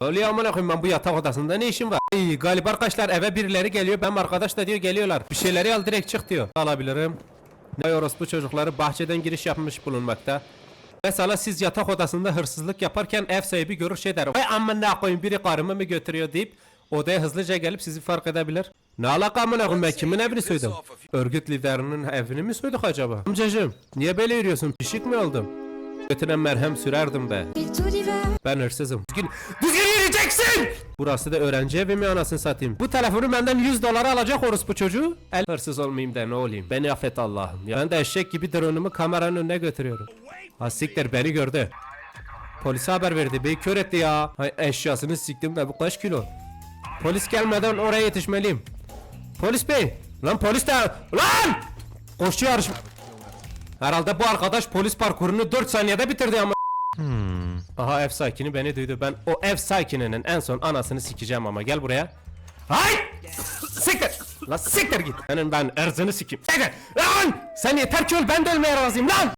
Oluyor amına koyayım ben bu yatak odasında ne işim var? Ay, galiba arkadaşlar eve birileri geliyor. Ben arkadaş da diyor geliyorlar. Bir şeyleri al direkt çık diyor. Alabilirim. Ne orospu çocukları bahçeden giriş yapmış bulunmakta. Mesela siz yatak odasında hırsızlık yaparken ev sahibi görür şey der. Ay amına koyayım biri karımı mı götürüyor deyip odaya hızlıca gelip sizi fark edebilir. Ne alaka amına koyayım ben kimin evini soydum? Örgüt liderinin evini mi soyduk acaba? Amcacım niye böyle yürüyorsun? Pişik mi oldum? Götüne merhem sürerdim be. Ben hırsızım. Düzgün, düzgün yürüyeceksin! Burası da öğrenci evi mi anasını satayım? Bu telefonu benden 100 dolara alacak orospu çocuğu. El hırsız olmayayım da ne olayım? Beni affet Allah'ım. Ya ben de eşek gibi drone'umu kameranın önüne götürüyorum. Ha siktir beni gördü. Polise haber verdi. Beni kör etti ya. Hay eşyasını siktim de bu kaç kilo? Polis gelmeden oraya yetişmeliyim. Polis bey. Lan polis de... Lan! Koşu yarış... Herhalde bu arkadaş polis parkurunu 4 saniyede bitirdi ama. Aha ev sakini beni duydu. Ben o ev sakininin en son anasını sikeceğim ama gel buraya. Hay! Siktir! La siktir git. Senin ben erzini sikeyim. Siktir! Lan! Sen yeter ki öl ben de ölmeye razıyım lan!